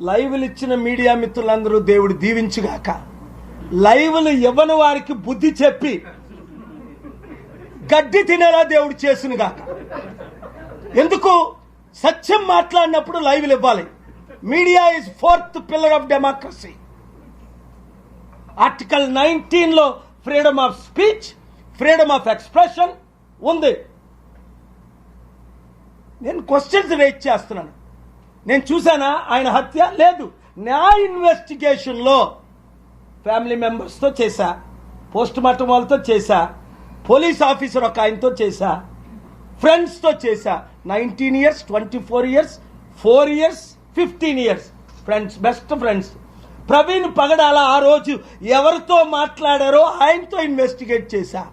లైవ్లు ఇచ్చిన మీడియా మిత్రులందరూ దేవుడు దీవించుగాక. లైవ్లు ఇవ్వని వారికి బుద్ధి చెప్పి గడ్డి తినేలా దేవుడు చేసునుగాక. ఎందుకు? సత్యం మాట్లాడినప్పుడు లైవ్లు ఇవ్వాలి. Media is fourth pillar of democracy article నైన్టీన్లో freedom of speech freedom of expression ఉంది. నేను క్వశ్చన్స్ రేజ్ చేస్తున్నాను. నేను చూశానా? ఆయన హత్య లేదు. నా ఇన్వెస్టిగేషన్లో ఫ్యామిలీ మెంబర్స్తో చేశా. పోస్ట్ మార్టం వాళ్ళతో చేశా. పోలీస్ ఆఫీసర్ ఒక ఆయనతో చేశా. ఫ్రెండ్స్తో చేశా. Nineteen years twenty four years four years fifteen years friends best friends Praveen Pagadala ఆ రోజు ఎవరితో మాట్లాడారో ఆయనతో ఇన్వెస్టిగేట్ చేశా.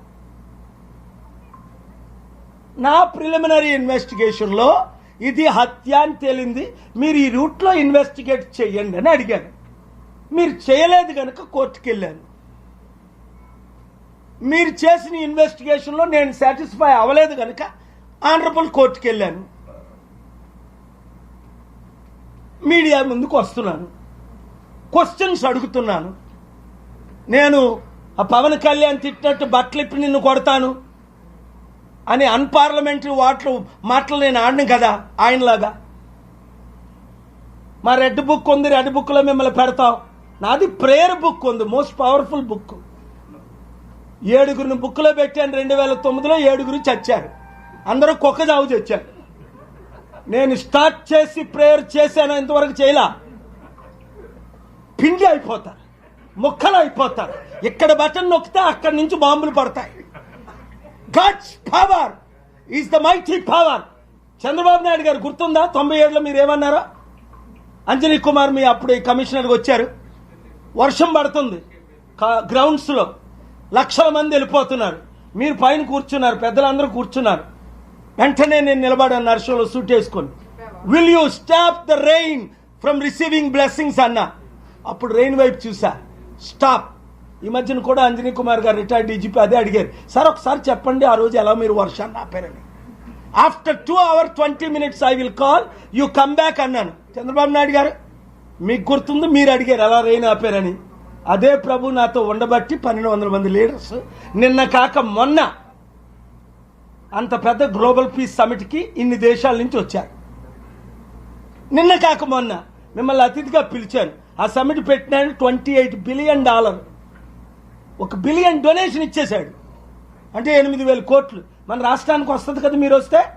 నా ప్రిలిమినరీ ఇన్వెస్టిగేషన్లో ఇది హత్య అని తేలింది. మీరు ఈ రూట్లో ఇన్వెస్టిగేట్ చేయండి అని అడిగాను. మీరు చేయలేదు కనుక కోర్టుకి వెళ్ళాను మీరు చేసిన ఇన్వెస్టిగేషన్లో నేను సాటిస్ఫై అవ్వలేదు కనుక ఆనరబుల్ కోర్టుకి వెళ్ళాను మీడియా ముందుకు వస్తున్నాను. క్వశ్చన్స్ అడుగుతున్నాను. నేను ఆ పవన్ కళ్యాణ్ తిట్టినట్టు బట్టలు ఇప్పి నిన్ను కొడతాను. అని అన్పార్లమెంటరీ వాటిలో మాటలు నేను ఆడిన కదా ఆయనలాగా. మా రెడ్ బుక్ ఉంది రెడ్ బుక్లో మిమ్మల్ని పెడతాం. నాది ప్రేయర్ బుక్ ఉంది మోస్ట్ పవర్ఫుల్ బుక్. ఏడుగురిని బుక్లో పెట్టాను రెండు వేల తొమ్మిదిలో ఏడుగురు చచ్చారు. అందరూ కుక్క చావు చచ్చారు. నేను స్టార్ట్ చేసి ప్రేయర్ చేశాను ఇంతవరకు చేయలా. పిండి అయిపోతారు ముక్కలు అయిపోతారు. ఇక్కడ బటన్ నొక్కితే అక్కడి నుంచి బాంబులు పడతాయి. God's power is the mighty power Chandrababu Naidu garu గుర్తుందా? తొంభై ఏడులో మీరు ఏమన్నారా? అంజనీ కుమార్ మీ అప్పుడు ఈ కమిషనర్కి వచ్చారు. వర్షం పడుతుంది. గ్రౌండ్స్లో లక్షల మంది వెళ్ళిపోతున్నారు. మీరు పైన కూర్చున్నారు. పెద్దలందరూ కూర్చున్నారు. వెంటనే నేను నిలబడాను. నర్సంలో సూట్ వేసుకొని. Will you stop the rain from receiving blessings అన్న? అప్పుడు రెయిన్ వైపు చూసా. స్టాప్ ఈ మధ్యన కూడా అంజనీ కుమార్ గారు రిటైర్డ్ డీజీపీ అదే అడిగారు. సార్ ఒకసారి చెప్పండి ఆ రోజు ఎలా మీరు వర్షాన్ని ఆపారని after two hour twenty minutes I will call you come back అన్నాను. చంద్రబాబు నాయుడు గారు మీకు గుర్తుంది మీరు అడిగారు ఎలా రెయిన్ ఆపారని. అదే ప్రభు నాతో ఉండబట్టి పన్నెండు వందల మంది లీడర్స్ నిన్న కాక మొన్న అంత పెద్ద గ్లోబల్ పీస్ సమిట్కి ఇన్ని దేశాల నుంచి వచ్చారు. నిన్న కాక మొన్న మిమ్మల్ని అతిథిగా పిలిచాను. ఆ సమిట్ పెట్టిన ట్వంటీ ఎయిట్ బిలియన్ డాలర్ ఒక బిలియన్ డొనేషన్ ఇచ్చేశాడు. అంటే ఎనిమిది వేల కోట్లు. మన రాష్ట్రానికి వస్తుంది కదా మీరు వస్తే?